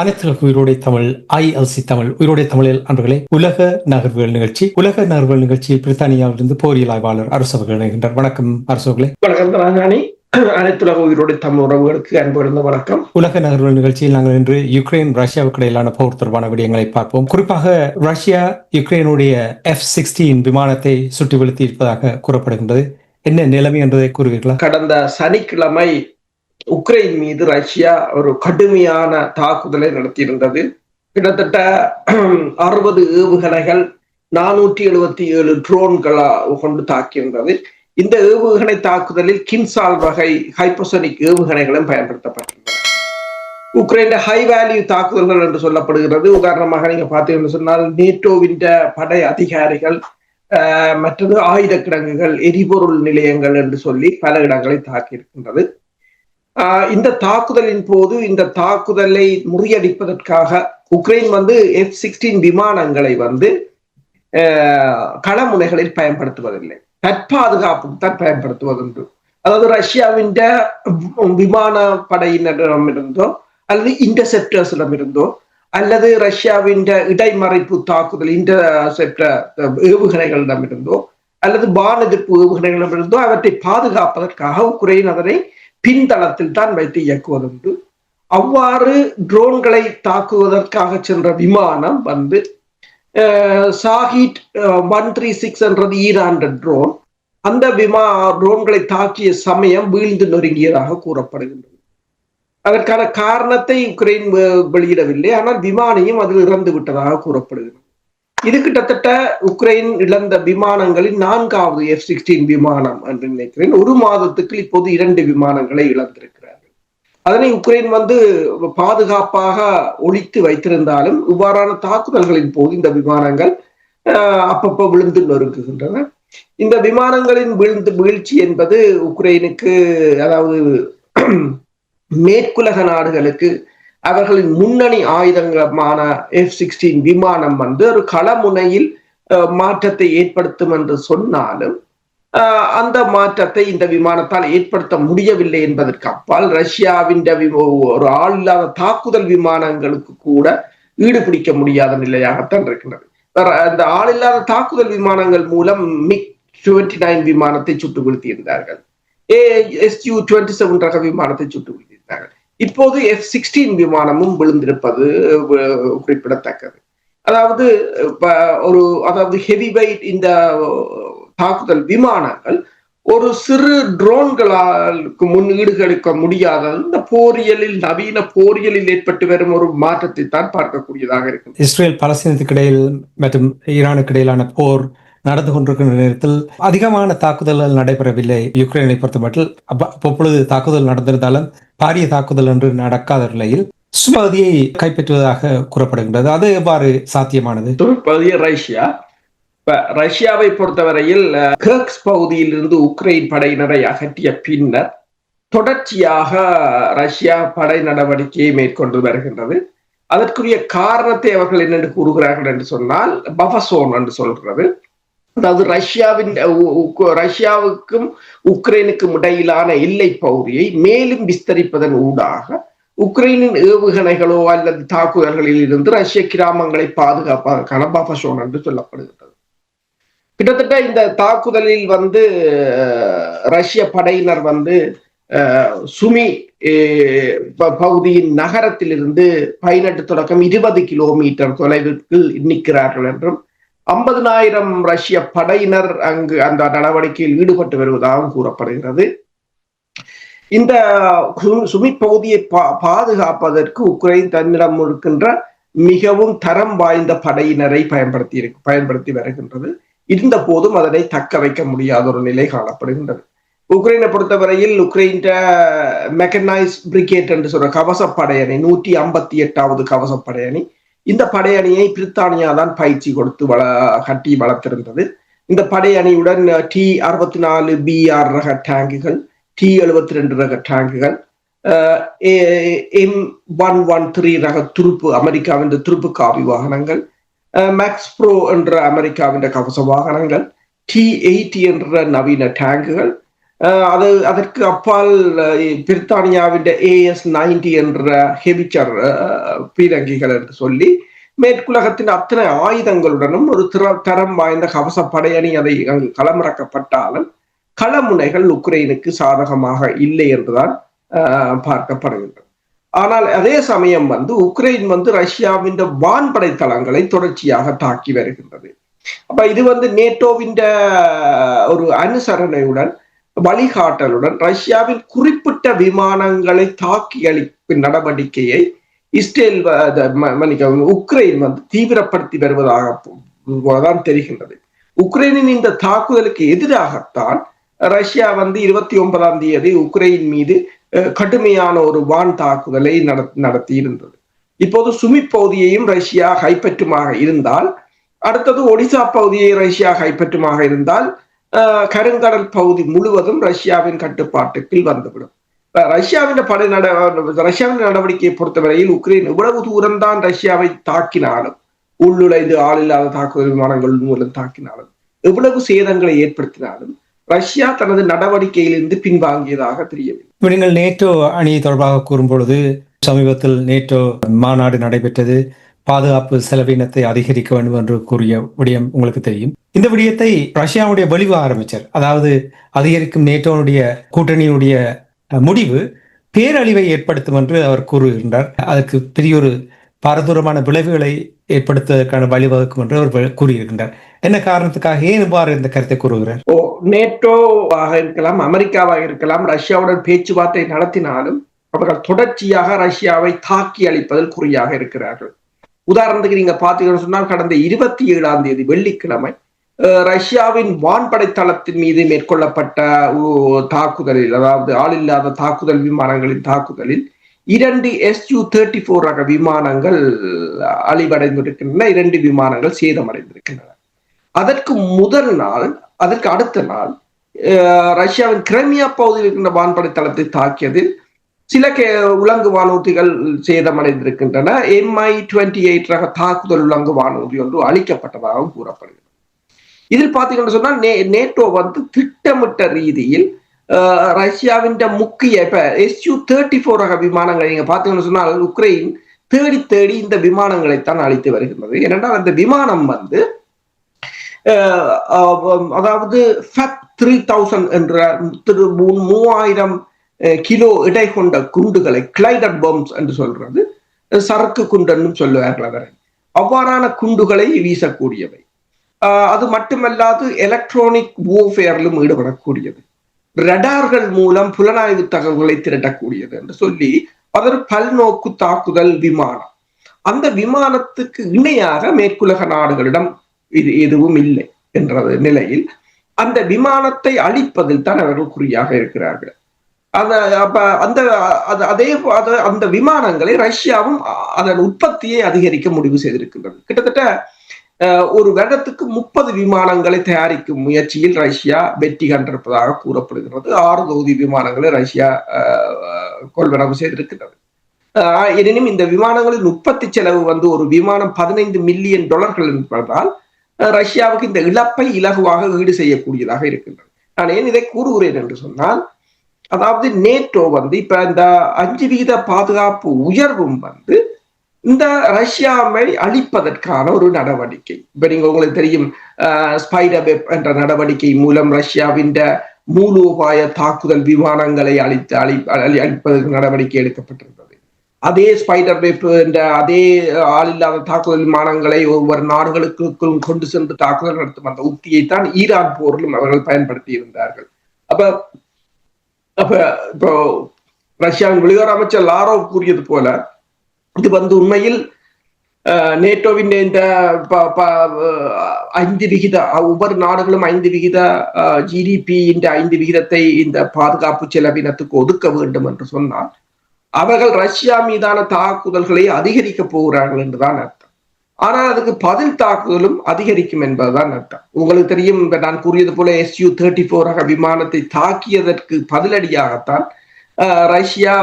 அனைத்து உயிரோடைய தமிழ் ஐஎல்சி தமிழ் உயிரோடைய தமிழில் அன்பர்களே உலக நகர்வுகள் நிகழ்ச்சி உலக நகர்வுகள் நிகழ்ச்சியில் பிரித்தானியாவிலிருந்து போரியல் ஆய்வாளர் அரசு அவர்கள் இணைகின்றார் வணக்கம் அரசு அவர்களே. வணக்கம் அனைத்துலக உயிரோடு தமிழ் உறவுகளுக்கு அன்பு வணக்கம். உலக நகர்வுகள் நிகழ்ச்சியில் நாங்கள் இன்று யுக்ரைன் ரஷ்யாவுக்கு இடையிலான போர் தொடர்பான விடயங்களை பார்ப்போம். குறிப்பாக ரஷ்யா யுக்ரைனுடைய எஃப் சிக்ஸ்டீன் விமானத்தை சுட்டி வீழ்த்தி இருப்பதாக கூறப்படுகின்றது. என்ன நிலைமை என்பதை கூறுவீர்களா? கடந்த சனிக்கிழமை உக்ரைன் மீது ரஷ்யா ஒரு கடுமையான தாக்குதலை நடத்தியிருந்தது. கிட்டத்தட்ட அறுபது ஏவுகணைகள் நானூற்றி எழுபத்தி ஏழு ட்ரோன்களா கொண்டு தாக்கியிருந்தது. இந்த ஏவுகணை தாக்குதலில் கின்சால் வகை ஹைப்போசனிக் ஏவுகணைகளும் பயன்படுத்தப்பட்டிருந்தன. உக்ரைன் ஹை வேல்யூ தாக்குதல்கள் என்று சொல்லப்படுகிறது. உதாரணமாக நீங்க பார்த்தீங்கன்னு சொன்னால் நேட்டோவின் படை அதிகாரிகள் ஆஹ், மற்றது ஆயுத கிடங்குகள் எரிபொருள் நிலையங்கள் என்று சொல்லி பல இடங்களை தாக்கியிருக்கின்றது. இந்த தாக்குதலின் போது இந்த தாக்குதலை முறியடிப்பதற்காக உக்ரைன் வந்து எஃப் சிக்ஸ்டீன் விமானங்களை வந்து ஆஹ், களமுனைகளில் பயன்படுத்துவதில்லை. தற்பாதுகாப்புக்கு தான் பயன்படுத்துவதுண்டு. அதாவது ரஷ்யாவின் விமான படையினரிடமிருந்தோ அல்லது இன்டர்செப்டர்ஸிடமிருந்தோ அல்லது ரஷ்யாவின் இடைமறைப்பு தாக்குதல் இன்டர்செப்டர் ஏவுகணைகளிடமிருந்தோ அல்லது பான எதிர்ப்பு ஏவுகணைகளிடமிருந்தோ அவற்றை பாதுகாப்பதற்காக உக்ரைன் அதனை பின்தளத்தில் தான் வைத்து இயக்குவதுண்டு அவ்வாறு ட்ரோன்களை தாக்குவதற்காக சென்ற விமானம் வந்து சாஹிட் ஒன் த்ரீ சிக்ஸ் என்றது ஈரான் ட்ரோன். அந்த விமா ட்ரோன்களை தாக்கிய சமயம் வீழ்ந்து நொறுங்கியதாக கூறப்படுகின்றது. அதற்கான காரணத்தை உக்ரைன் வெளியிடவில்லை. ஆனால் விமானியும் அதில் இறந்து விட்டதாக கூறப்படுகிறது. இது கிட்டத்தட்ட உக்ரைன் இழந்த விமானங்களின் நான்காவது எஃப் சிக்ஸ்டீன் விமானம் என்று நினைக்கிறேன். ஒரு மாதத்துக்கு இப்போது இரண்டு விமானங்களை இழந்திருக்கிறார்கள். அதனை உக்ரைன் வந்து பாதுகாப்பாக ஒழித்து வைத்திருந்தாலும் இவ்வாறான தாக்குதல்களின் போது இந்த விமானங்கள் ஆஹ், அப்பப்போ விழுந்து நொறுக்குகின்றன இந்த விமானங்களின் விழுந்து வீழ்ச்சி என்பது உக்ரைனுக்கு அதாவது மேற்குலக நாடுகளுக்கு அவர்களின் முன்னணி ஆயுதங்களான எஃப் சிக்ஸ்டீன் விமானம் வந்து ஒரு களமுனையில் மாற்றத்தை ஏற்படுத்தும் என்று சொன்னாலும் அந்த மாற்றத்தை இந்த விமானத்தால் ஏற்படுத்த முடியவில்லை என்பதற்கு அப்பால் ரஷ்யாவின் ஒரு ஆள் இல்லாத தாக்குதல் விமானங்களுக்கு கூட ஈடுபிடிக்க முடியாத நிலையாகத்தான் இருக்கின்றது. வேற அந்த ஆள் இல்லாத தாக்குதல் விமானங்கள் மூலம் மிக் டுவெண்ட்டி நைன் விமானத்தை சுட்டு வீழ்த்தியிருந்தார்கள் எஸ்யூ டுவெண்ட்டி செவன் ரக விமானத்தை சுட்டு வீழ்த்தியிருந்தார்கள் இப்போது எஃப் சிக்ஸ்டீன் விமானமும் விழுந்திருப்பது குறிப்பிடத்தக்கது. அதாவது ஒரு அதாவது ஹெவி வெயிட் இந்த தாக்குதல் விமானங்கள் ஒரு சிறு ட்ரோன்களால் முன் ஈடுகெடுக்க முடியாத இந்த போரியலில் நவீன போரியலில் ஏற்பட்டு வரும் ஒரு மாற்றத்தை தான் பார்க்கக்கூடியதாக இருக்கும் இஸ்ரேல் பலஸ்தீனத்துக்கு இடையில் மற்றும் ஈரானுக்கு இடையிலான போர் நடந்து கொண்டிருக்கின்ற நேரத்தில் அதிகமான தாக்குதல்கள் நடைபெறவில்லை. யுக்ரைனை பொறுத்தமட்டில். அப்ப- அப்பொழுது தாக்குதல் நடந்திருந்தாலும் பாரிய தாக்குதல் என்று நடக்காத நிலையில் சுமதியை கைப்பற்றுவதாக கூறப்படுகின்றது. அது எவ்வாறு சாத்தியமானது? ரஷ்யா. இப்ப ரஷ்யாவை பொறுத்தவரையில் கிரக்ஸ் பகுதியிலிருந்து பகுதியில் இருந்து உக்ரைன் படையினரை அகற்றிய பின்னர் தொடர்ச்சியாக ரஷ்யா படை நடவடிக்கையை மேற்கொண்டு வருகின்றது. அதற்குரிய காரணத்தை அவர்கள் என்னென்று கூறுகிறார்கள் என்று சொன்னால் பஃபசோன் என்று சொல்கிறது. அதாவது ரஷ்யாவின் ரஷ்யாவுக்கும் உக்ரைனுக்கும் இடையிலான எல்லை பகுதியை மேலும் விஸ்தரிப்பதன் ஊடாக உக்ரைனின் ஏவுகணைகளோ அல்லது தாக்குதல்களில் இருந்து ரஷ்ய கிராமங்களை பாதுகாப்பதற்கான பஃபசோன் என்று சொல்லப்படுகிறது கிட்டத்தட்ட இந்த தாக்குதலில் வந்து ரஷ்ய படையினர் வந்து சுமி அஹ், ப- பகுதியின் நகரத்திலிருந்து பதினெட்டு தொடக்கம் இருபது கிலோமீட்டர் தொலைவிற்கு நிற்கிறார்கள் என்றும் ஐம்பதினாயிரம் ரஷ்ய படையினர் அங்கு அந்த நடவடிக்கையில் ஈடுபட்டு வருவதாகவும் கூறப்படுகிறது. இந்த சுமி பகுதியை பா- பாதுகாப்பதற்கு உக்ரைன் தன்னிடம் இருக்கின்ற மிகவும் தரம் வாய்ந்த படையினரை பயன்படுத்தி இருக்கு பயன்படுத்தி வருகின்றது. இருந்த போதும் அதனை தக்க வைக்க முடியாத ஒரு நிலை காணப்படுகின்றது. உக்ரைனை பொறுத்தவரையில் உக்ரைன் மெக்கனைஸ் பிரிகேட் என்று சொல்ற கவசப்படையணி நூற்றி ஐம்பத்தி எட்டாவது கவசப்படையணி இந்த படையணியை பிரித்தானியா தான் பயிற்சி கொடுத்து வள கட்டி வளர்த்திருந்தது. இந்த படையணியுடன் டி அறுபத்தி நாலு பிஆர் ரக டேங்குகள் டி எழுபத்தி ரெண்டு ரக டேங்குகள் எம் ஒன் ஒன் த்ரீ ரக துருப்பு அமெரிக்காவின் துருப்பு காவி வாகனங்கள் மேக்ஸ் ப்ரோ என்ற அமெரிக்காவின் கவச வாகனங்கள் டி எயிட்டி என்ற நவீன டேங்குகள் அது அதற்கு அப்பால் அஹ், பிரித்தானியாவின் ஏஎஸ் நைன்டி என்ற ஹெவிச்சர் பீரங்கிகள் என்று சொல்லி மேற்குலகத்தின் அத்தனை ஆயுதங்களுடனும் ஒரு திற தரம் வாய்ந்த கவச படையணி அதை அங்கு களமிறக்கப்பட்டாலும் களமுனைகள் உக்ரைனுக்கு சாதகமாக இல்லை என்றுதான் பார்க்கப்படுகின்றது. ஆனால் அதே சமயம் வந்து உக்ரைன் வந்து ரஷ்யாவின் வான்படை தளங்களை தொடர்ச்சியாக தாக்கி வருகின்றது. அப்ப இது வந்து நேட்டோவின் ஒரு அனுசரணையுடன் வழிகாட்டலுடன் ரஷ்யாவின் குறிப்பிட்ட விமானங்களை தாக்கி அளிக்கும் நடவடிக்கையை இஸ்ரேல் மன்னிக்கவும் உக்ரைன் வந்து தீவிரப்படுத்தி வருவதாக தான் தெரிகின்றது. உக்ரைனின் இந்த தாக்குதலுக்கு எதிராகத்தான் ரஷ்யா வந்து இருபத்தி ஒன்பதாம் தேதி உக்ரைன் மீது கடுமையான ஒரு வான் தாக்குதலை நட- நடத்தி இருந்தது இப்போது சுமி பகுதியையும் ரஷ்யா கைப்பற்றுமாக இருந்தால் அடுத்தது ஒடிசா பகுதியை ரஷ்யா கைப்பற்றுமாக இருந்தால் கருங்கடல் பகுதி முழுவதும் ரஷ்யாவின் கட்டுப்பாட்டுக்குள் வந்துவிடும். ரஷ்யாவின் படை நட ரஷ்யாவின் நடவடிக்கையை பொறுத்தவரையில் உக்ரைன் இவ்வளவு தூரம் தான் ரஷ்யாவை தாக்கினாலும் உள்ளுழைந்து ஆளில்லாத தாக்குதல் விமானங்கள் மூலம் தாக்கினாலும் எவ்வளவு சேதங்களை ஏற்படுத்தினாலும் ரஷ்யா தனது நடவடிக்கையிலிருந்து பின்வாங்கியதாக தெரியவில்லை. நீங்கள் நேட்டோ அணி தொடர்பாக கூறும்பொழுது சமீபத்தில் நேட்டோ மாநாடு நடைபெற்றது. பாதுகாப்பு செலவினத்தை அதிகரிக்க வேண்டும் என்று கூறிய விடயம் உங்களுக்கு தெரியும். இந்த விடயத்தை ரஷ்யாவுடைய வெளிவாக ஆரம்பிச்சர். அதாவது அதிகரிக்கும் நேட்டோனுடைய கூட்டணியினுடைய முடிவு பேரழிவை ஏற்படுத்தும் என்று அவர் கூறுகின்றார். அதற்கு பெரிய ஒரு பாரதூரமான விளைவுகளை ஏற்படுத்துவதற்கான வழிவகுக்கும் என்று அவர் கூறியிருக்கின்றார். என்ன காரணத்துக்காக ஏன் இவ்வாறு இந்த கருத்தை கூறுகிறார்? ஓ நேட்டோவாக இருக்கலாம் அமெரிக்காவாக இருக்கலாம் ரஷ்யாவுடன் பேச்சுவார்த்தை நடத்தினாலும் அவர்கள் தொடர்ச்சியாக ரஷ்யாவை தாக்கி அளிப்பதில் குறியாக இருக்கிறார்கள். உதாரணத்துக்கு நீங்க பாத்தீங்கன்னு சொன்னால் கடந்த இருபத்தி ஏழாம் தேதி வெள்ளிக்கிழமை ரஷ்யாவின் வான்படை தளத்தின் மீது மேற்கொள்ளப்பட்ட தாக்குதலில் அதாவது ஆளில்லாத தாக்குதல் விமானங்களின் தாக்குதலில் இரண்டு எஸ்யூ தேர்ட்டி ஃபோர் ரக விமானங்கள் அழிவடைந்திருக்கின்றன. இரண்டு விமானங்கள் சேதமடைந்திருக்கின்றன. அதற்கு முதல் நாள் அதற்கு அடுத்த நாள் ரஷ்யாவின் கிரைமியா பகுதியில் இருக்கின்ற வான்படை தளத்தை தாக்கியதில் சில கே உலங்கு வானூர்திகள் சேதமடைந்திருக்கின்றன. எம்ஐ டுவெண்ட்டி எயிட் ரக தாக்குதல் உலங்கு வானூர்தி ஒன்று அளிக்கப்பட்டதாகவும் கூறப்படுகிறது. இதில் பார்த்தீங்கன்னு சொன்னால் நே நேட்டோ வந்து திட்டமிட்ட ரீதியில் ரஷ்யாவின் முக்கிய இப்ப எஸ்யூ தேர்ட்டி ஃபோர் ரக விமானங்களை நீங்க பார்த்தீங்கன்னு சொன்னால் உக்ரைன் தேடி தேடி இந்த விமானங்களைத்தான் அழித்து வருகின்றது. ஏனென்றால் அந்த விமானம் வந்து அஹ் அதாவது ஃபேப் த்ரீ தௌசண்ட் என்ற திரு மூவாயிரம் கிலோ இடை கொண்ட குண்டுகளை கிளைடர் பம்ஸ் என்று சொல்றது சரக்கு குண்டுன்னு சொல்லுவார்கள் அவரை. அவ்வாறான குண்டுகளை வீசக்கூடியவை. அது மட்டுமல்லாது எலக்ட்ரானிக் ஓஃபேரிலும் ஈடுபடக்கூடியது ரடார்கள் மூலம் புலனாய்வு தகவல்களை திரட்டக்கூடியது என்று சொல்லி அதன் பல்நோக்கு தாக்குதல் விமானம் அந்த விமானத்துக்கு இணையாக மேற்குலக நாடுகளிடம் இது எதுவும் இல்லை என்ற நிலையில் அந்த விமானத்தை அழிப்பதில் தான் அவர்கள் குறியாக இருக்கிறார்கள் அந்த அப்ப அந்த அதே அந்த விமானங்களை ரஷ்யாவும் அதன் உற்பத்தியை அதிகரிக்க முடிவு செய்திருக்கின்றது கிட்டத்தட்ட ஒரு வருடத்துக்கு முப்பது விமானங்களை தயாரிக்கும் முயற்சியில் ரஷ்யா வெற்றி கண்டிருப்பதாக கூறப்படுகிறது. ஆறு தொகுதி விமானங்களை ரஷ்யா அஹ், கொள்வனவு செய்திருக்கிறது எனினும் இந்த விமானங்களின் உற்பத்தி செலவு வந்து ஒரு விமானம் பதினைந்து மில்லியன் டாலர்கள் என்பதால் ரஷ்யாவுக்கு இந்த இழப்பை இலகுவாக ஈடு செய்யக்கூடியதாக இருக்கின்றது. நான் ஏன் இதை கூறுகிறேன் என்று சொன்னால் அதாவது நேட்டோ வந்து இப்ப இந்த அஞ்சு வீத பாதுகாப்பு உயர்வும் வந்து இந்த ரஷ்யாவை அழிப்பதற்கான ஒரு நடவடிக்கை. இப்ப நீங்க உங்களுக்கு தெரியும் ஸ்பைடர் வெப் என்ற நடவடிக்கை மூலம் ரஷ்யாவின் மூலோபாய தாக்குதல் விமானங்களை அழித்து அழி அழி- அழிப்பதற்கு நடவடிக்கை எடுக்கப்பட்டிருந்தது. அதே ஸ்பைடர் வெப் என்ற அதே ஆள் இல்லாத தாக்குதல் விமானங்களை ஒவ்வொரு நாடுகளுக்கும் கொண்டு சென்று தாக்குதல் நடத்தும் அந்த உத்தியை தான் ஈரான் போரிலும் அவர்கள் பயன்படுத்தி இருந்தார்கள். அப்ப அப்ப இப்போ ரஷ்யாவின் வெளியுறவு அமைச்சர் லாரோவ் கூறியது போல இது வந்து உண்மையில் நேட்டோவின் இந்த ஐந்து விகித ஒவ்வொரு நாடுகளும் ஐந்து விகித ஜிடிபி இந்த ஐந்து விகிதத்தை இந்த பாதுகாப்பு செலவினத்துக்கு ஒதுக்க வேண்டும் என்று சொன்னால் அவர்கள் ரஷ்யா மீதான தாக்குதல்களை அதிகரிக்க போகிறார்கள் என்றுதான் அர்த்தம். ஆனால் அதுக்கு பதில் தாக்குதலும் அதிகரிக்கும் என்பதுதான் அர்த்தம். உங்களுக்கு தெரியும் நான் கூறியது போல எஸ்யூ தேர்ட்டி போர் ரக விமானத்தை தாக்கியதற்கு பதிலடியாகத்தான் ரஷ்யா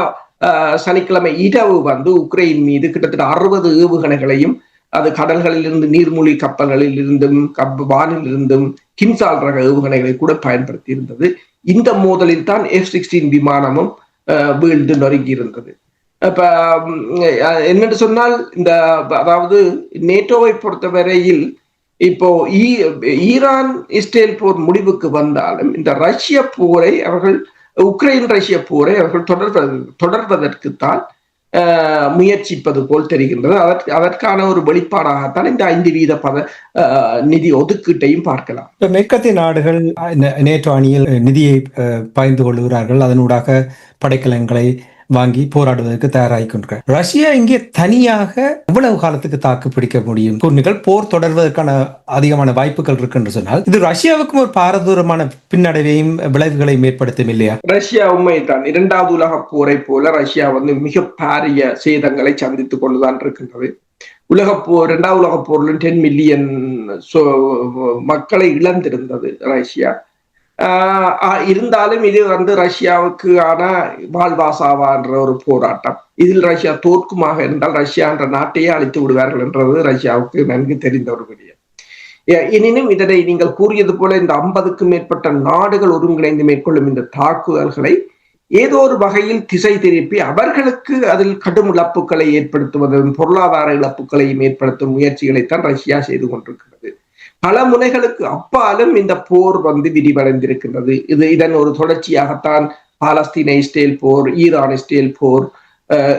சனிக்கிழமை இரவு வந்து உக்ரைன் மீது கிட்டத்தட்ட அறுபது ஏவுகணைகளையும் அது கடல்களில் இருந்து நீர்மூழ்கி கப்பல்களில் இருந்தும் கப் வானிலிருந்தும் கின்சால் ரக ஏவுகணைகளை கூட பயன்படுத்தி இருந்தது இந்த மோதலில் தான் எஃப் சிக்ஸ்டீன் விமானமும் வீழ்ந்து நொறுங்கி இருந்தது இப்ப என்னென்று சொன்னால் இந்த அதாவது நேட்டோவை பொறுத்தவரையில் இப்போ ஈ- ஈரான் இஸ்ரேல் போர் முடிவுக்கு வந்தாலும் இந்த ரஷ்ய போரை அவர்கள் உக்ரைன் ரஷ்ய போரை அவர்கள் தொடர்வது தொடர்வதற்குத்தான் அஹ், முயற்சிப்பது போல் தெரிகின்றது. அதற்கு அதற்கான ஒரு வெளிப்பாடாகத்தான் இந்த ஐந்து வீத பத அஹ், நிதி ஒதுக்கீட்டையும் பார்க்கலாம். இப்ப மேற்கத்திய நாடுகள் அஹ், நேட்டோ அணியில் நிதியை அஹ், பகிர்ந்து கொள்கிறார்கள் அதனூடாக படைக்கலங்களை வாங்கி போராடுவதற்கு தயாராகி கொண்டிருக்கிறார் ரஷ்யா இங்கே தனியாக எவ்வளவு காலத்துக்கு தாக்கு பிடிக்க முடியும்? கூர்நிகள் போர் தொடர்வதற்கான அதிகமான வாய்ப்புகள் இருக்கு என்று சொன்னால் இது ரஷ்யாவுக்கும் ஒரு பாரதூரமான பின்னடைவையும் விளைவுகளையும் ஏற்படுத்தும் இல்லையா? ரஷ்யா உண்மைதான் இரண்டாவது உலக போரை போல ரஷ்யா வந்து மிக பாரிய சேதங்களை சந்தித்துக் கொண்டுதான் இருக்கின்றது. உலகப் போர் இரண்டாவது உலக போரிலும் டென் மில்லியன் மக்களை இழந்திருந்தது ரஷ்யா. இருந்தாலும் இது வந்து ரஷ்யாவுக்கு ஆன என்ற ஒரு போராட்டம். இதில் ரஷ்யா தோற்குமாக இருந்தால் ரஷ்யா என்ற நாட்டையே அழித்து விடுவார்கள் என்றது ரஷ்யாவுக்கு நன்கு தெரிந்த ஒரு விடயம். எனினும் இதனை நீங்கள் கூறியது போல இந்த ஐம்பதுக்கும் மேற்பட்ட நாடுகள் ஒருங்கிணைந்து மேற்கொள்ளும் இந்த தாக்குதல்களை ஏதோ ஒரு வகையில் திசை திருப்பி அவர்களுக்கு அதில் கடும் இழப்புகளை ஏற்படுத்துவதும் பொருளாதார இழப்புகளையும் ஏற்படுத்தும் முயற்சிகளைத்தான் ரஷ்யா செய்து கொண்டிருக்கிறது. பல முனைகளுக்கு அப்பாலும் இந்த போர் வந்து விரிவடைந்திருக்கின்றது. இது இதன் ஒரு தொடர்ச்சியாகத்தான் பாலஸ்தீன இஸ்ரேல் போர் ஈரான் இஸ்ரேல் போர்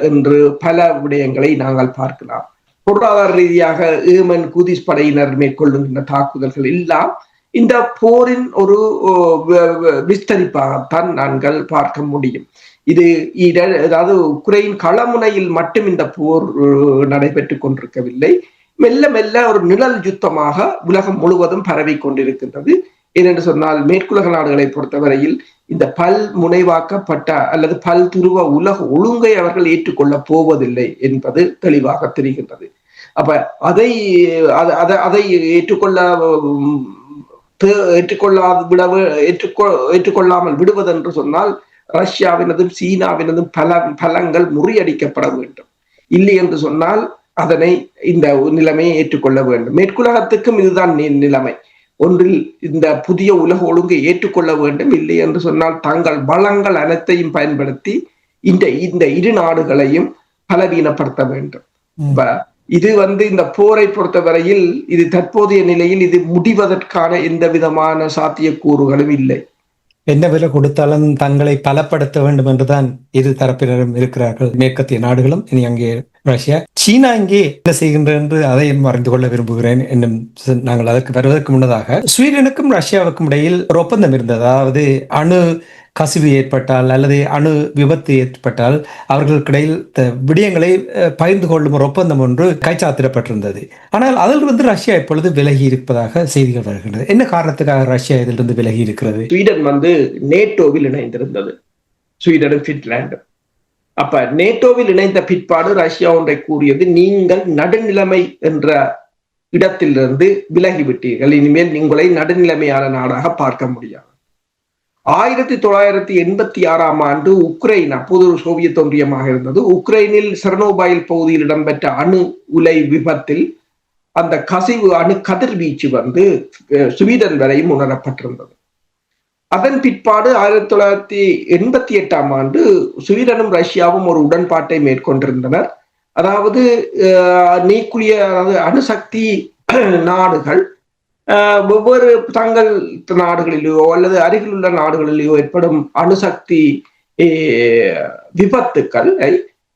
என்று பல விடயங்களை நாங்கள் பார்க்கலாம். பொருளாதார ரீதியாக ஏமன் கூதிஸ் படையினர் மேற்கொள்ளுகின்ற தாக்குதல்கள் எல்லாம் இந்த போரின் ஒரு விஸ்தரிப்பாகத்தான் நாங்கள் பார்க்க முடியும். இது இட- அதாவது உக்ரைன் களமுனையில் மட்டும் இந்த போர் நடைபெற்று கொண்டிருக்கவில்லை. மெல்ல மெல்ல ஒரு நிழல் யுத்தமாக உலகம் முழுவதும் பரவி கொண்டிருக்கின்றது. ஏனென்று சொன்னால் மேற்குலக நாடுகளை பொறுத்தவரையில் இந்த பல் முனைவாக்கப்பட்ட அல்லது பல் துருவ உலக ஒழுங்கை அவர்கள் ஏற்றுக்கொள்ளப் போவதில்லை என்பது தெளிவாக தெரிகின்றது. அப்ப அதை அதை அதை ஏற்றுக்கொள்ள உம், ஏற்றுக்கொள்ளாது விட ஏற்றுக்கொ ஏற்றுக்கொள்ளாமல் விடுவதென்று சொன்னால் ரஷ்யாவினதும் சீனாவினதும் பல பலங்கள் முறியடிக்கப்பட வேண்டும். இல்லை என்று சொன்னால் அதனை இந்த நிலைமையை ஏற்றுக்கொள்ள வேண்டும். மேற்குலகத்துக்கும் இதுதான் நிலைமை. ஒன்றில் இந்த புதிய உலக ஒழுங்கை ஏற்றுக்கொள்ள வேண்டும். இல்லை என்று சொன்னால் தங்கள் வளங்கள் அனைத்தையும் பயன்படுத்தி இந்த இந்த இரு நாடுகளையும் பலவீனப்படுத்த வேண்டும். இது வந்து இந்த போரை பொறுத்தவரையில் இது தற்போதைய நிலையில் இது முடிவதற்கான எந்த விதமான சாத்தியக்கூறுகளும் இல்லை. என்ன விலை கொடுத்தாலும் தங்களை பலப்படுத்த வேண்டும் என்றுதான் இரு தரப்பினரும் இருக்கிறார்கள். மேற்கத்திய நாடுகளும் இனி அங்கே ரஷ்யா. சீனா இங்கே என்ன செய்கின்றது என்று அதையும் அறிந்து கொள்ள விரும்புகிறேன் என்னும் நாங்கள் அதற்கு வருவதற்கு முன்னதாக ஸ்வீடனுக்கும் ரஷ்யாவுக்கும் இடையில் ஒரு ஒப்பந்தம் இருந்தது. அதாவது அணு கசிவு ஏற்பட்டால் அல்லது அணு விபத்து ஏற்பட்டால் அவர்களுக்கிடையில் த- விடயங்களை பகிர்ந்து கொள்ளும் ஒரு ஒப்பந்தம் ஒன்று கைச்சாத்திடப்பட்டிருந்தது. ஆனால் அதில் ரஷ்யா இப்பொழுது விலகி இருப்பதாக செய்திகள் வருகின்றது. என்ன காரணத்துக்காக ரஷ்யா இதிலிருந்து விலகி இருக்கிறது? ஸ்வீடன் வந்து நேட்டோவில் இணைந்திருந்தது. ஸ்வீடனும் பின்லாண்டும் அப்ப நேட்டோவில் இணைந்த பிற்பாடு ரஷ்யா ஒன்றை கூறியது நீங்கள் நடுநிலைமை என்ற இடத்திலிருந்து விலகிவிட்டீர்கள். இனிமேல் உங்களை நடுநிலைமையான நாடாக பார்க்க முடியாது. ஆயிரத்தி தொள்ளாயிரத்தி எண்பத்தி ஆறாம் ஆண்டு உக்ரைன் அப்போது ஒரு சோவியத் ஒன்றியமாக இருந்தது. உக்ரைனில் செர்னோபாயில் பகுதியில் இடம்பெற்ற அணு உலை விபத்தில் அந்த கசிவு அணு கதிர்வீச்சு வந்து ஸ்வீடன் வரையும் உணரப்பட்டிருந்தது. அதன் பிற்பாடு ஆயிரத்தி தொள்ளாயிரத்தி எண்பத்தி எட்டாம் ஆண்டு ஸ்வீடனும் ரஷ்யாவும் ஒரு உடன்பாட்டை மேற்கொண்டிருந்தனர். அதாவது அஹ், நீக்குளிய அதாவது அணுசக்தி நாடுகள் அஹ், வெவ்வேறு தங்கள் நாடுகளிலோ அல்லது அருகிலுள்ள நாடுகளிலோ ஏற்படும் அணுசக்தி விபத்துக்களை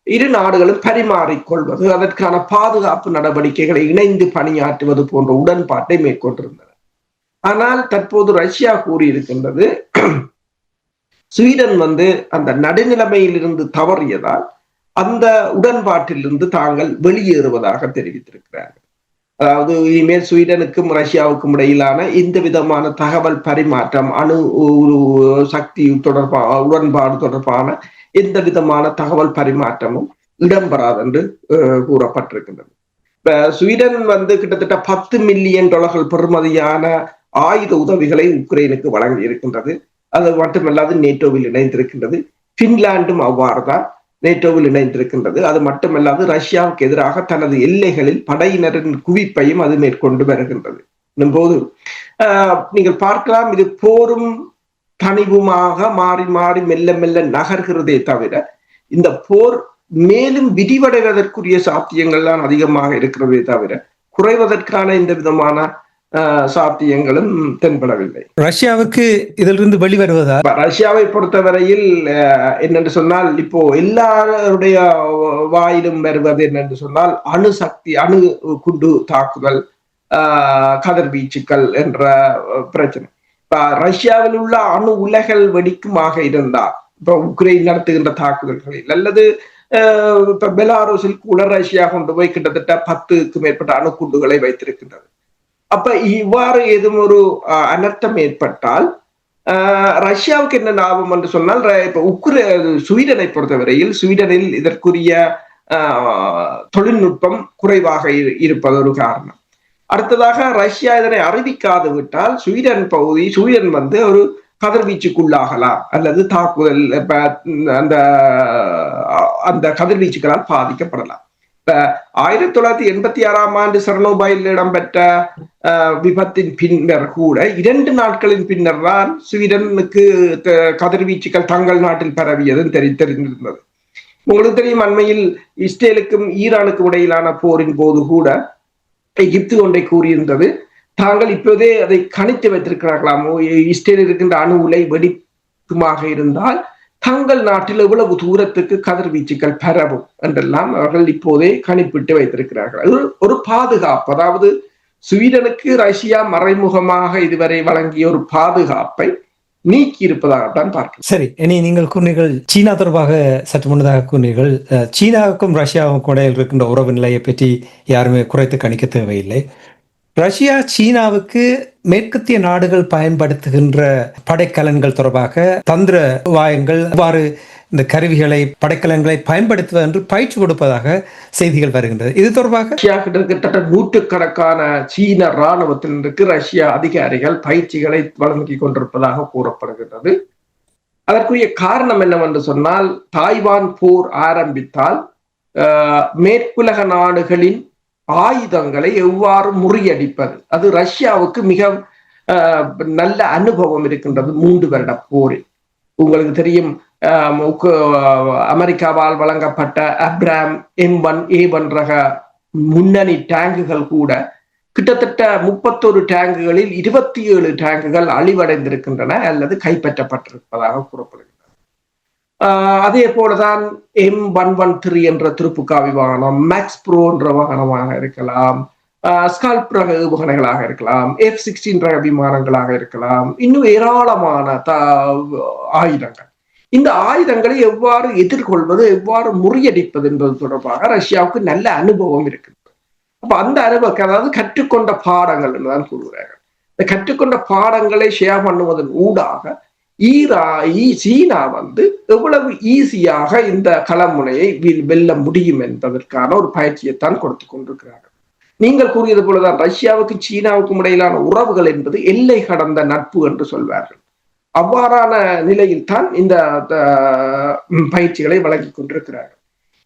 இரு நாடுகளும் பரிமாறிக்கொள்வது அதற்கான பாதுகாப்பு நடவடிக்கைகளை இணைந்து பணியாற்றுவது போன்ற உடன்பாட்டை மேற்கொண்டிருந்தன. ஆனால் தற்போது ரஷ்யா கூறியிருக்கின்றது ஸ்வீடன் வந்து அந்த நடுநிலைமையிலிருந்து தவறியதால் அந்த உடன்பாட்டிலிருந்து தாங்கள் வெளியேறுவதாக தெரிவித்திருக்கிறார்கள். அதாவது இனிமேல் ஸ்வீடனுக்கும் ரஷ்யாவுக்கும் இடையிலான இந்த விதமான தகவல் பரிமாற்றம் அணு உ- சக்தி தொடர்பான உடன்பாடு தொடர்பான எந்த விதமான தகவல் பரிமாற்றமும் இடம்பெறாது என்று அஹ், கூறப்பட்டிருக்கின்றது. இப்ப ஸ்வீடன் வந்து கிட்டத்தட்ட பத்து மில்லியன் டாலர்கள் பெறுமதியான ஆயுத உதவிகளை உக்ரைனுக்கு வழங்கி இருக்கின்றது அது மட்டுமல்லாது நேட்டோவில் இணைந்திருக்கின்றது. பின்லாண்டும் அவ்வாறுதான். நேட்டோவில் இணைந்திருக்கின்றது. அது மட்டுமல்லாது ரஷ்யாவுக்கு எதிராக தனது எல்லைகளில் படையினரின் குவிப்பையும் அது மேற்கொண்டு வருகின்றது. போது நீங்கள் பார்க்கலாம் இது போரும் தனிவுமாக மாறி மாறி மெல்ல மெல்ல நகர்கிறதே தவிர இந்த போர் மேலும் விரிவடைவதற்குரிய சாத்தியங்கள் தான் அதிகமாக இருக்கிறதே தவிர குறைவதற்கான இந்த விதமான சாத்தியங்களும் தென்படவில்லை. ரஷ்யாவுக்கு இதிலிருந்து வெளிவருவதா? ரஷ்யாவை பொறுத்தவரையில் என்னென்று சொன்னால் இப்போ எல்லாருடைய வாயிலும் வருவது என்னென்று சொன்னால் அணுசக்தி அணு குண்டு தாக்குதல் ஆஹ், கதிர்வீச்சுக்கள் என்ற பிரச்சனை. இப்ப ரஷ்யாவில் உள்ள அணு உலைகள் வெடிக்குமாக இருந்தால் இப்ப உக்ரைன் நடத்துகின்ற தாக்குதல்களில் அல்லது இப்ப பெலாருஸில் கூட ரஷ்யா கொண்டு போய் கிட்டத்தட்ட பத்துக்கு மேற்பட்ட அணுக்குண்டுகளை வைத்திருக்கின்றது. அப்ப இவ்வாறு ஏதும் ஒரு அஹ், அனர்த்தம் ஏற்பட்டால் ஆஹ் ரஷ்யாவுக்கு என்ன லாபம் என்று சொன்னால் இப்ப உக்ர ஸ்வீடனை பொறுத்தவரையில் ஸ்வீடனில் இதற்குரிய ஆஹ், தொழில்நுட்பம் குறைவாக இரு- இருப்பது ஒரு காரணம். அடுத்ததாக ரஷ்யா இதனை அறிவிக்காது விட்டால் ஸ்வீடன் பகுதி ஸ்வீடன் வந்து ஒரு கதிர்வீச்சுக்குள்ளாகலாம் அல்லது தாக்குதல் அந்த அந்த கதிர்வீச்சுகளால் பாதிக்கப்படலாம். ஆயிரத்தி தொள்ளாயிரத்தி எண்பத்தி ஆறாம் ஆண்டு சரணோபாயில் இடம்பெற்ற விபத்தின் பின்னர் கூட இரண்டு நாட்களின் பின்னர் தான் ஸ்வீடனுக்கு கதிர்வீச்சுகள் தங்கள் நாட்டில் பரவியதும் தெரி தெரிந்திருந்தது. உங்களுக்கு தெரியும் அண்மையில் இஸ்ரேலுக்கும் ஈரானுக்கும் இடையிலான போரின் போது கூட எகிப்து ஒன்றை கூறியிருந்தது தாங்கள் இப்போதே அதை கணித்து வைத்திருக்கிறார்களாமோ? ஓ, இஸ்ரேலில் இருக்கின்ற அணு உலை வெடிக்குமாக இருந்தால் தங்கள் நாட்டில் எவ்வளவு தூரத்துக்கு கதிர்வீச்சுகள் பரவும் என்றெல்லாம் அவர்கள் இப்போதே கணிப்பிட்டு வைத்திருக்கிறார்கள். ஒரு- பாதுகாப்பு. அதாவது ஸ்வீடனுக்கு ரஷ்யா மறைமுகமாக இதுவரை வழங்கிய ஒரு பாதுகாப்பை நீக்கி இருப்பதாகத்தான் பார்க்கிறோம். சரி இனி நீங்கள் கூறினீர்கள் சீனா தொடர்பாக சற்று முன்னதாக கூறினீர்கள் அஹ், சீனாவுக்கும் ரஷ்யாவுக்கும் இடையில் இருக்கின்ற உறவு நிலையை பற்றி யாருமே குறைத்து கணிக்க தேவையில்லை. ரஷ்யா சீனாவுக்கு மேற்கத்திய நாடுகள் பயன்படுத்துகின்ற படைக்கலன்கள் தொடர்பாக தந்திர வாயங்கள் அவ்வாறு இந்த கருவிகளை படைக்கலன்களை பயன்படுத்துவது என்று பயிற்சி கொடுப்பதாக செய்திகள் வருகின்றது. இது தொடர்பாக ரஷ்யா கிட்டத்தட்ட நூற்றுக்கணக்கான சீன இராணுவத்தினருக்கு ரஷ்யா அதிகாரிகள் பயிற்சிகளை வழங்கி கொண்டிருப்பதாக கூறப்படுகின்றது. அதற்குரிய காரணம் என்னவென்று சொன்னால் தாய்வான் போர் ஆரம்பித்தால் ஆஹ், மேற்குலக நாடுகளின் ஆயுதங்களை எவ்வாறு முறியடிப்பது? அது ரஷ்யாவுக்கு மிக ஆஹ், நல்ல அனுபவம் இருக்கின்றது மூன்று வருட போரில். உங்களுக்கு தெரியும் ஆஹ், அமெரிக்காவால் வழங்கப்பட்ட Abrams M one A one ரக முன்னணி டேங்குகள் கூட கிட்டத்தட்ட முப்பத்தொரு டேங்குகளில் இருபத்தி ஏழு டேங்குகள் அழிவடைந்திருக்கின்றன அல்லது கைப்பற்றப்பட்டிருப்பதாக கூறப்படுகிறது. அதே போலதான் எம் ஒன் ஒன் த்ரீ என்ற திருப்புக்காவி வாகனம் மேக்ஸ் ப்ரோ என்ற வாகனமாக இருக்கலாம் ஸ்கால்ப் ரக ஏவுகணைகளாக இருக்கலாம் எஃப் சிக்ஸ்டீன் ரக விமானங்களாக இருக்கலாம் இன்னும் ஏராளமான த ஆயுதங்கள். இந்த ஆயுதங்களை எவ்வாறு எதிர்கொள்வது எவ்வாறு முறியடிப்பது என்பது தொடர்பாக ரஷ்யாவுக்கு நல்ல அனுபவம் இருக்கு அப்ப அந்த அனுபவம் அதாவது கற்றுக்கொண்ட பாடங்கள் என்றுதான் கூறுகிறார்கள். இந்த கற்றுக்கொண்ட பாடங்களை ஷேர் பண்ணுவதன் ஊடாக ஈரா ஈ- சீனா வந்து எவ்வளவு ஈஸியாக இந்த களமுனையை வெல்- வெல்ல முடியும் என்பதற்கான ஒரு பயிற்சியைத்தான் கொடுத்து கொண்டிருக்கிறார்கள். நீங்கள் கூறியது போலதான் ரஷ்யாவுக்கு சீனாவுக்கும் இடையிலான உறவுகள் என்பது எல்லை கடந்த நட்பு என்று சொல்வார்கள். அவ்வாறான நிலையில் தான் இந்த பயிற்சிகளை வழங்கி கொண்டிருக்கிறார்கள்.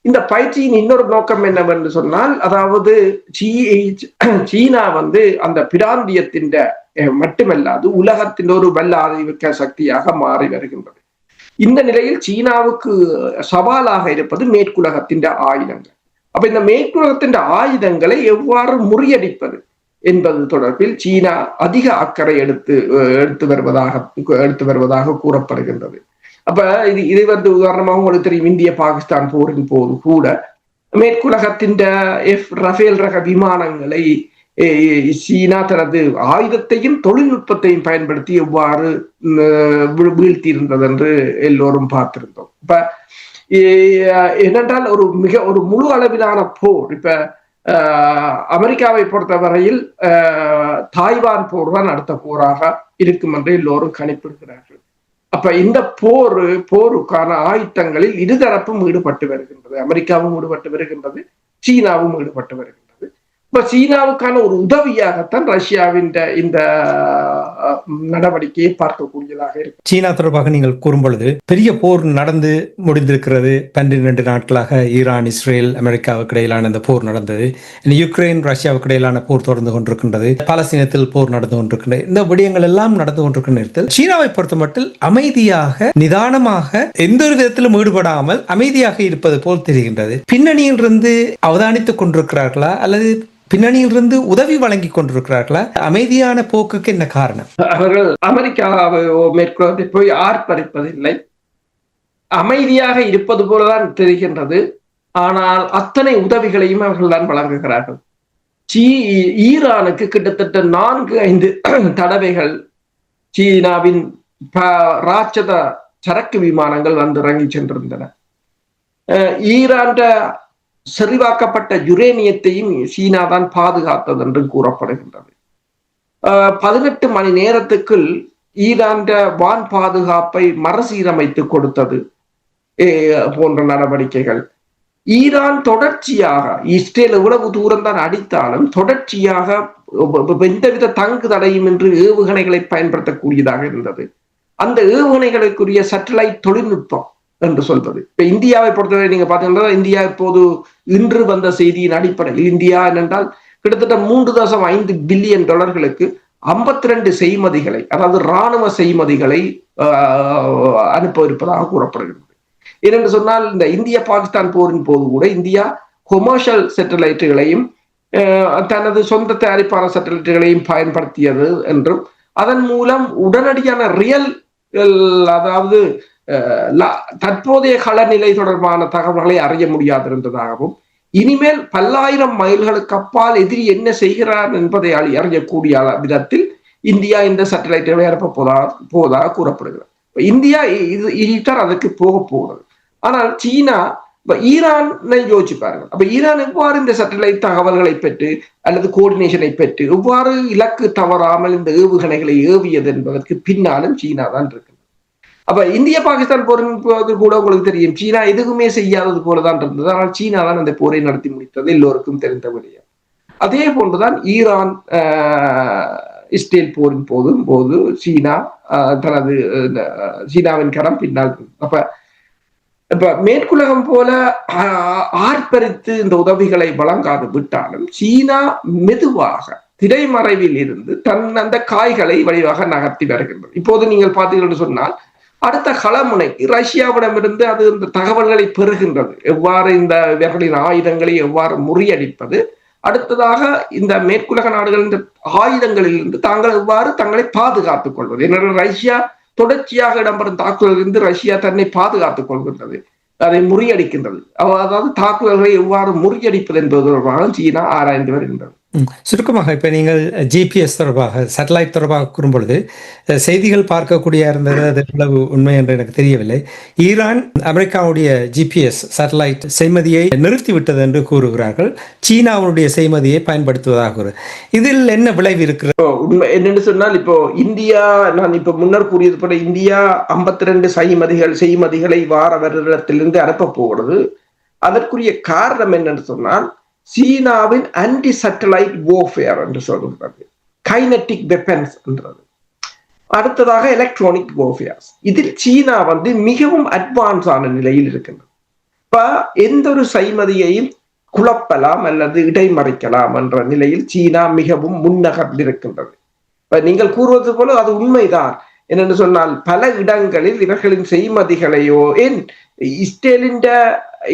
இந்த பயிற்சியின் இன்னொரு நோக்கம் என்னவென்று சொன்னால் அதாவது சீ- சீனா வந்து அந்த பிராந்தியத்தின் மட்டுமல்லாது உலகத்தின் ஒரு வல்லாதிக்க சக்தியாக மாறி வருகின்றது. இந்த நிலையில் சீனாவுக்கு சவாலாக இருப்பது மேற்குலகத்தின் ஆயுதங்கள். அப்ப இந்த மேற்குலகத்தின் ஆயுதங்களை எவ்வாறு முறியடிப்பது என்பது தொடர்பில் சீனா அதிக அக்கறை எடுத்து அஹ், எடுத்து வருவதாக எடுத்து வருவதாக கூறப்படுகின்றது. அப்ப இது இது வந்து உதாரணமாக உங்களுக்கு தெரியும் இந்திய பாகிஸ்தான் போரின் போது கூட மேற்குலகத்தின் எஃப் ரஃபேல் ரக விமானங்களை சீனா தனது ஆயுதத்தையும் தொழில்நுட்பத்தையும் பயன்படுத்தி எவ்வாறு வீழ்த்தி இருந்தது என்று எல்லோரும் பார்த்திருந்தோம். இப்ப என்னென்றால் ஒரு மிக ஒரு முழு அளவிலான போர் இப்ப அமெரிக்காவை பொறுத்தவரையில் தாய்வான் போர் தான் அடுத்த போராக இருக்கும் என்று எல்லோரும் கணிப்பிடுகிறார்கள். அப்ப இந்த போர் போருக்கான ஆயுத்தங்களில் இருதரப்பும் ஈடுபட்டு வருகின்றது. அமெரிக்காவும் ஈடுபட்டு வருகின்றது சீனாவும் ஈடுபட்டு வருகின்றது. இப்ப சீனாவுக்கான ஒரு உதவியாகத்தான் ரஷ்யாவின் இந்த நடவடிக்கையை பார்க்கக்கூடியதாக இருக்கு. சீனா தொடர்பாக நீங்கள் கூறும் பொழுது பெரிய போர் நடந்து முடிந்திருக்கிறது. பன்னிரண்டு நாட்களாக ஈரான் இஸ்ரேல் அமெரிக்காவுக்கு இடையிலான இந்த போர் நடந்தது. யுக்ரைன் ரஷ்யாவுக்கு இடையிலான போர் தொடர்ந்து கொண்டிருக்கின்றது. பாலஸ்தீனத்தில் போர் நடந்து கொண்டிருக்கின்றது இந்த விடயங்கள் எல்லாம் நடந்து கொண்டிருக்கிற நேரத்தில் சீனாவை பொறுத்த மட்டும் அமைதியாக நிதானமாக எந்த ஒரு விதத்திலும் ஈடுபடாமல் அமைதியாக இருப்பது போல் தெரிகின்றது. பின்னணியில் இருந்து அவதானித்துக் கொண்டிருக்கிறார்களா? அல்லது பின்னணியிலிருந்து உதவி வழங்கி கொண்டிருக்கிறார்களா? அமைதியான போக்குக்கு என்ன காரணம்? அவர்கள் அமெரிக்காவையோ மேற்கொண்டு போய் ஆர்ப்பரிப்பதில்லை. அமைதியாக இருப்பது போலதான் தெரிகின்றது. ஆனால் அத்தனை உதவிகளையும் அவர்கள் தான் வழங்குகிறார்கள். சீ ஈரானுக்கு கிட்டத்தட்ட நான்கு ஐந்து தடவைகள் சீனாவின் ப- ராட்சத சரக்கு விமானங்கள் வந்து இறங்கி சென்றிருந்தன. அஹ் ஈரான் செறிவாக்கப்பட்ட யுரேனியத்தையும் சீனா தான் பாதுகாத்தது என்று கூறப்படுகின்றது. பதினெட்டு மணி நேரத்துக்குள் ஈரான் வான் பாதுகாப்பை மறுசீரமைத்து கொடுத்தது போன்ற நடவடிக்கைகள். ஈரான் தொடர்ச்சியாக இஸ்ரேல் எவ்வளவு தூரம் தான் அடித்தாலும் தொடர்ச்சியாக எந்தவித தங்கு தடையும் என்று ஏவுகணைகளை பயன்படுத்தக்கூடியதாக இருந்தது. அந்த ஏவுகணைகளுக்குரிய சேட்டலைட் தொழில்நுட்பம் என்று சொல்வது. இப்ப இந்தியாவை பொறுத்தவரை நீங்க பாத்தீங்கன்னா இந்தியா இப்போது இன்று வந்த செய்தியின் அடிப்படையில் இந்தியா என்னென்றால் கிட்டத்தட்ட மூன்று தசம் ஐந்து பில்லியன் டாலர்களுக்கு ஐம்பத்தி ரெண்டு செய்மதிகளை அதாவது இராணுவ செய்மதிகளை அனுப்ப இருப்பதாக கூறப்படுகிறது. ஏனென்று சொன்னால் இந்த இந்திய பாகிஸ்தான் போரின் போது கூட இந்தியா கொமர்ஷியல் சேட்டலைட்டுகளையும் தனது சொந்த தயாரிப்பான சேட்டலைட்டுகளையும் பயன்படுத்தியது என்றும் அதன் மூலம் உடனடியான ரியல் அதாவது தற்போதைய களநிலை தொடர்பான தகவல்களை அறிய முடியாதிருந்ததாகவும் இனிமேல் பல்லாயிரம் மைல்களுக்கு அப்பால் எதிரி என்ன செய்கிறார் என்பதை அறியக்கூடிய விதத்தில் இந்தியா இந்த சேட்டலைட்டுகளை அனுப்ப போதா போவதாக கூறப்படுகிறது. இந்தியா இது இனித்தான் அதுக்கு போக போகிறது ஆனால் சீனா இப்ப ஈரானை யோசிச்சு அப்ப ஈரான் எவ்வாறு இந்த சேட்டலைட் தகவல்களை பெற்று அல்லது கோஆர்டினேஷனை பெற்று எவ்வாறு இலக்கு தவறாமல் இந்த ஏவுகணைகளை ஏவியது என்பதற்கு பின்னாலும் சீனா தான் இருக்கு. அப்ப இந்திய பாகிஸ்தான் போரின் போது கூட உங்களுக்கு தெரியும் சீனா எதுவுமே செய்யாதது போலதான் இருந்தது. ஆனால் சீனா தான் அந்த போரை நடத்தி முடித்தது எல்லோருக்கும் தெரிந்த விடயம். அதே போன்றுதான் ஈரான் ஆஹ், இஸ்ரேல் போரின் போதும் போது சீனா ஆஹ், தனது சீனாவின் கரம் பின்னால் அப்ப இப்ப மேற்குலகம் போல ஆர்ப்பரித்து இந்த உதவிகளை வழங்காது விட்டாலும் சீனா மெதுவாக திரைமறைவில் இருந்து தன் அந்த காய்களை வழிவாக நகர்த்தி வருகின்றது. இப்போது நீங்கள் பார்த்தீர்கள் என்று சொன்னால் அடுத்த களமுனை ரஷ்யாவிடமிருந்து அது இந்த தகவல்களை பெறுகின்றது. எவ்வாறு இந்த இவர்களின் ஆயுதங்களை எவ்வாறு முறியடிப்பது? அடுத்ததாக இந்த மேற்குலக நாடுகள் இந்த ஆயுதங்களிலிருந்து தாங்கள் எவ்வாறு தங்களை பாதுகாத்துக் கொள்வது? ஏனென்றால் ரஷ்யா தொடர்ச்சியாக இடம்பெறும் தாக்குதலிலிருந்து ரஷ்யா தன்னை பாதுகாத்துக் கொள்கின்றது. அதை முறியடிக்கின்றது. அதாவது தாக்குதல்களை எவ்வாறு முறியடிப்பது என்பது தொடர்பாக சீனா ஆராய்ந்து வருகின்றது. சுருக்கமாக இப்போ நீங்கள் ஜிபிஎஸ் தொடர்பாக சேட்டலைட் தொடர்பாக கூறும்பொழுது அஹ், செய்திகள் பார்க்கக்கூடிய இருந்தது அது எவ்வளவு உண்மை என்று எனக்கு தெரியவில்லை. ஈரான் அமெரிக்காவுடைய ஜிபிஎஸ் சேட்டலைட் செய்மதியை நிறுத்திவிட்டது என்று கூறுகிறார்கள். சீனாவுடைய செய்மதியை பயன்படுத்துவதாக கூறு. இதில் என்ன விளைவு இருக்கிறது? உண்மை என்னன்னு சொன்னால் இப்போ இந்தியா நான் இப்ப முன்னர் கூறியது போல இந்தியா 52 ரெண்டு செய்மதிகள் செய்மதிகளை வார வருடத்திலிருந்து அனுப்ப போகிறது. அதற்குரிய காரணம் என்னன்னு சொன்னால் சீனாவின் ஆன்டி சட்டலைட் warfare என்று சொல்கின்றது. கைனட்டிக் வெப்பன்ஸ் என்றது. அடுத்ததாக எலக்ட்ரானிக் warfares. இதில் சீனா வந்து மிகவும் அட்வான்ஸ் ஆன நிலையில் இருக்கின்றது. இப்ப எந்த ஒரு செய்மதியையும் குழப்பலாம் அல்லது இடைமறைக்கலாம் என்ற நிலையில் சீனா மிகவும் முன்னகர்ந்திருக்கின்றது இப்ப நீங்கள் கூறுவது போல அது உண்மைதான். என்னென்னு சொன்னால் பல இடங்களில் இவர்களின் செய்மதிகளையோ ஏன் இஸ்ரேலின்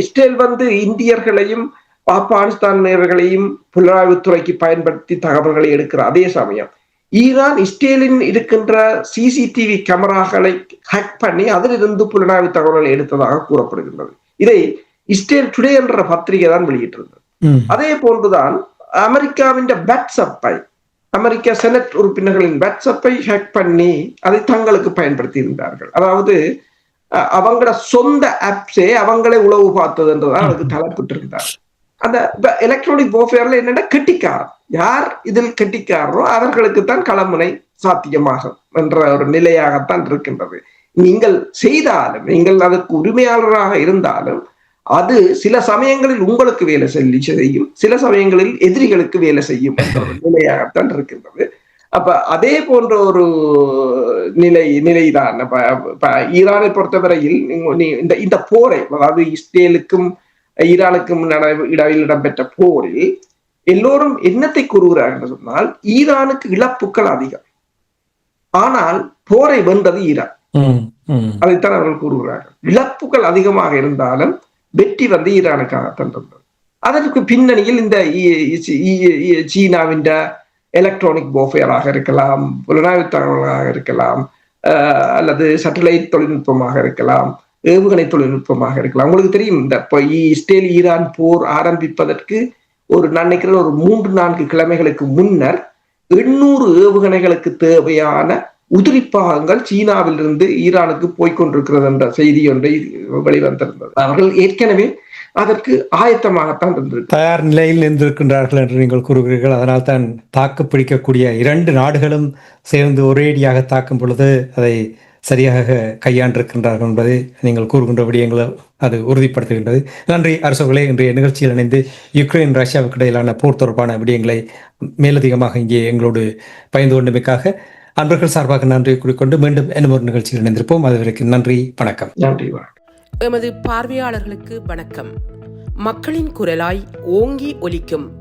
இஸ்ரேல் வந்து இந்தியர்களையும் ஆப்கானிஸ்தானியர்களையும் புலனாய்வுத்துறைக்கு பயன்படுத்தி தகவல்களை எடுக்கிற அதே சமயம் ஈரான் இஸ்ரேலின் இருக்கின்ற சிசிடிவி கேமராக்களை ஹேக் பண்ணி அதிலிருந்து புலனாய்வு தகவல்களை எடுத்ததாக கூறப்படுகின்றது. இதை இஸ்ரேல் டுடே என்ற பத்திரிகை தான் வெளியிட்டிருந்தது. அதே போன்றுதான் அமெரிக்காவின் வாட்ஸ்அப்பை அமெரிக்க செனட் உறுப்பினர்களின் வாட்ஸ்அப்பை ஹேக் பண்ணி அதை தங்களுக்கு பயன்படுத்தி இருந்தார்கள் அதாவது அவங்களோட சொந்த ஆப்ஸே அவங்களே உளவு பார்த்தது என்றுதான் அதுக்கு தலைப்பிட்டிருந்தார் அந்த எலக்ட்ரானிக் போஃபேர்ல என்னன்னா கெட்டிக்காரன் யார் இதில் கெட்டிக்காரரோ அவர்களுக்கு தான் களமுனை சாத்தியமாகும் என்ற ஒரு நிலையாகத்தான் இருக்கின்றது. நீங்கள் செய்தாலும் நீங்கள் அதற்கு உரிமையாளராக இருந்தாலும் அது சில சமயங்களில் உங்களுக்கு வேலை செல்லி செய்யும் சில சமயங்களில் எதிரிகளுக்கு வேலை செய்யும் என்ற நிலையாகத்தான் இருக்கின்றது. அப்ப அதே போன்ற ஒரு நிலை நிலைதான். ஈரானை பொறுத்தவரையில் இந்த இந்த போரை அதாவது இஸ்ரேலுக்கும் ஈரானுக்கும் இடையில் இடம்பெற்ற போரில் எல்லோரும் என்னத்தை கூறுகிறார்கள் என்று சொன்னால் ஈரானுக்கு இழப்புகள் அதிகம். ஆனால் போரை வென்றது ஈரான். அதைத்தான் அவர்கள் கூறுகிறார்கள். இழப்புகள் அதிகமாக இருந்தாலும் வெற்றி வந்து ஈரானுக்காகத்தான் இருந்தது அதற்கு பின்னணியில் இந்த சீனாவின் எலக்ட்ரானிக் போஃபேராக இருக்கலாம் புலனாய்வு தகவலாக இருக்கலாம் அல்லது சேட்டலைட் தொழில்நுட்பமாக இருக்கலாம் ஏவுகணை தொழில்நுட்பமாக இருக்கலாம். உங்களுக்கு தெரியும் இந்த இப்போ இஸ்ரேல் ஈரான் போர் ஆரம்பிப்பதற்கு ஒரு நான் நினைக்கிறேன் ஒரு மூன்று நான்கு கிழமைகளுக்கு முன்னர் எண்ணூறு ஏவுகணைகளுக்கு தேவையான உதிரி பாகங்கள் சீனாவிலிருந்து ஈரானுக்கு போய்க்கொண்டிருக்கிறது என்ற செய்தி ஒன்றை வெளிவந்திருந்தது. அவர்கள் ஏற்கனவே அதற்கு ஆயத்தமாகத்தான் இருந்திருக்கு தயார் நிலையில் நின்றிருக்கின்றார்கள் என்று நீங்கள் கூறுகிறீர்கள். அதனால் தான் தாக்கு பிடிக்கக்கூடிய இரண்டு நாடுகளும் சேர்ந்து ஒரேடியாக தாக்கும் பொழுது அதை சரியாக கையாண்டிருக்கின்றார்கள் என்பதை நீங்கள் கூறுகின்ற விடயங்களை அது உறுதிப்படுத்துகின்றது. நன்றி அரசுகளே. இன்றைய நிகழ்ச்சியில் இணைந்து யுக்ரைன் ரஷ்யாவுக்கு இடையிலான போர் தொடர்பான விடயங்களை மேலதிகமாக இங்கே எங்களோடு பயந்து கொண்டமைக்காக அன்பர்கள் சார்பாக நன்றி கூறிக்கொண்டு மீண்டும் இன்னும் ஒரு நிகழ்ச்சியில் இணைந்திருப்போம். அதுவரைக்கும் நன்றி வணக்கம். நன்றி வணக்கம். எமது பார்வையாளர்களுக்கு வணக்கம். மக்களின் குரலாய் ஓங்கி ஒலிக்கும்